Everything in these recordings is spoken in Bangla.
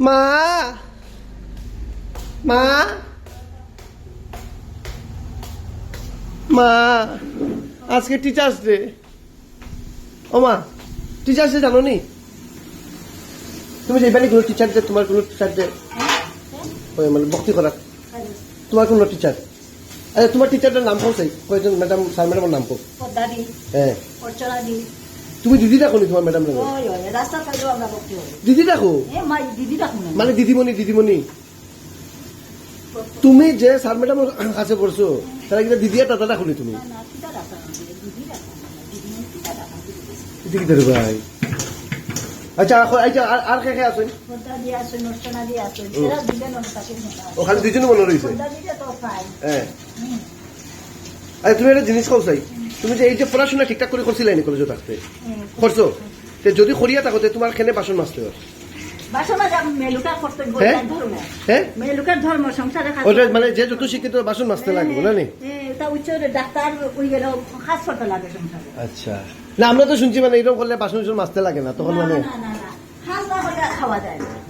মা মা মা আজকে টিচার্স ডে ও মা টিচার্স ডে জানো নি? তুমি যে এবারে কোনো টিচার ডে তোমার কোনো টিচার ডে ওই মানে ভক্তি করা। তোমার কোনো টিচার আচ্ছা তোমার টিচারটার নাম কও চাই কয়জন? ম্যাডাম স্যার ম্যাডামের নাম কও। হ্যাঁ। তুমি দিদি ডাকো নি তোমার ম্যাডাম দিদি ডাকো এ মা দিদি রাখুন না মানে দিদিমণি দিদিমণি। তুমি যে স্যার ম্যাডামের কাছে পড়ছো তারা কিন্তু দিদি আর দাদা ডাকুনি তুমি? না কিটা রাখা দিদি কি ধরবে ভাই? আচ্ছা আচ্ছা আর কে কে আছেন আছে ওখানে দুজনে মনে রয়েছে হ্যাঁ। আচ্ছা তুমি একটা জিনিস কও চাই। তুমি যে এই যে পড়াশোনা ঠিকঠাক করে করছিলে নি কলেজে থাকতে? করছ? তে যদি করিয়া থাকো তোমার খেনে বাসন মাজতে হয়? বাসনা হ্যাঁ? হ্যাঁ? মানে যে যত শিক্ষিত বাসন মাজতে লাগবে না নি? এটা উচ্চ ডাক্তার ওই গেল খাস করতে লাগে আচ্ছা। না আমরা তো শুনছি মানে এরকম করলে বাসন টাসন মাজতে লাগে না তখন মানে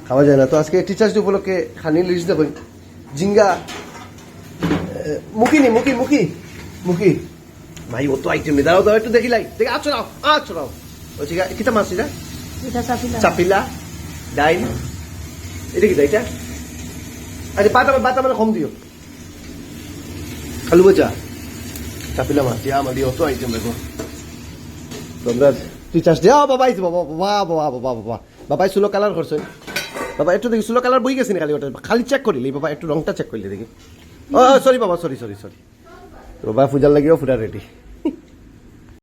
খাওয়া যায় না। তো আজকে টিচার্স ডে উপলক্ষে খানি লিস্ট দেখুন জিঙ্গা মুখি নি মুখি মুখি মুখি ভাই ও তো আইটেম দাঁড়াও দাঁড়াও একটু দেখি রাও ও ঠিক আছে কিতা মাছ এটা কি এটা আচ্ছা বাতা বাতা মানে কম দিও। খালু বোঝা চাপিলা মাছ দিয়া আমার দিয়ে অত আইটেম দেখো। তোমরা টিচার্স ডে বাবা আইছে বাবা বাবা বাবা বাবা বাবা। বাবাই সুলো কালার করছে। বাবা একটু দেখি সুলো কালার বই গেছে না খালি? ওটা খালি চেক করিলি। বাবা একটু রংটা চেক করলি দেখি। ও সরি বাবা সরি সরি সরি বাবা পূজার লাগিও ফুটা রেডি